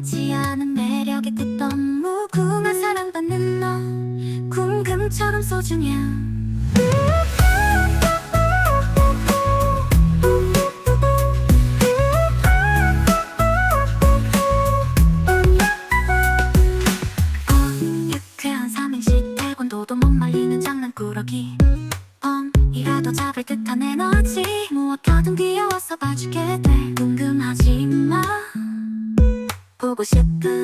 예상치 않은 매력에 듣던 무궁한 사랑받는 너. 궁금처럼 소중해. 뻥이라도 잡을 듯한 에너지. 무엇하든 귀여워서 봐주게 돼. 궁금하지 마 ゴシップ